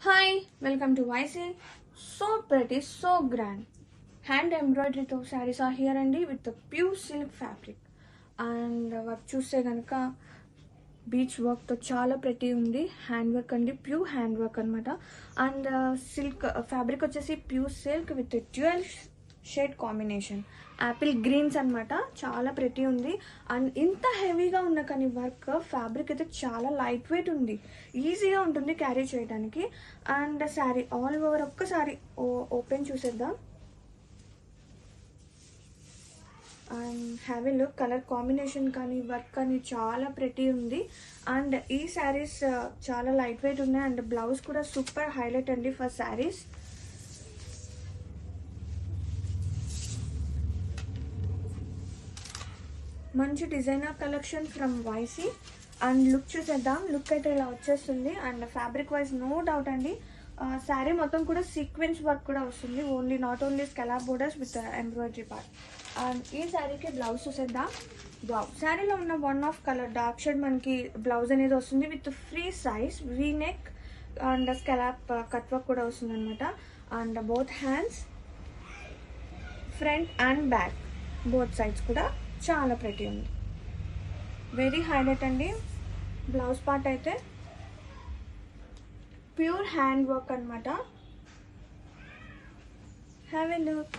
Hi welcome to YC so pretty so grand hand ఎంబ్రాయిడరీతో saris are here అండి with pure silk fabric and work చూస్తే కనుక beach వర్క్తో చాలా pretty ఉంది. Hand work అండి ప్యూర్ హ్యాండ్ వర్క్ అనమాట అండ్ సిల్క్ ఫ్యాబ్రిక్ వచ్చేసి pure silk with dual shade combination. Apple greens అన్నమాట. చాలా ప్రతి ఉంది. అండ్ ఇంత హెవీగా ఉన్న కానీ వర్క్ ఫ్యాబ్రిక్ అయితే చాలా లైట్ వెయిట్ ఉంది. ఈజీగా ఉంటుంది క్యారీ చేయడానికి అండ్ శారీ ఆల్ ఓవర్ ఒక్కసారి ఓపెన్ చూసేద్దాం. And have look colour combination కానీ వర్క్ కానీ చాలా ప్రెటీ ఉంది. అండ్ ఈ శారీస్ చాలా లైట్ వెయిట్ ఉన్నాయి. అండ్ బ్లౌజ్ కూడా సూపర్ హైలైట్ అండి ఫర్ శారీస్ మంచి designer collection from YC and look చూసేద్దాం. లుక్ అయితే ఇలా వచ్చేస్తుంది. And fabric wise no doubt అండి. శారీ మొత్తం కూడా సీక్వెన్స్ వర్క్ కూడా వస్తుంది. Only not only scallop borders with embroidery part and ఈ శారీకి బ్లౌజ్ చూసేద్దాం. బ్లౌజ్ శారీలో ఉన్న one of colour dark shade మనకి బ్లౌజ్ అనేది వస్తుంది with free size V neck and scallop cut work కూడా వస్తుంది అనమాట and both hands front and back both sides కూడా. చాలా ప్రతి ఉంది. వెరీ హైలైట్ అండి. బ్లౌజ్ పార్ట్ అయితే ప్యూర్ హ్యాండ్ వర్క్ అనమాట హ్యావ్ ఎ లుక్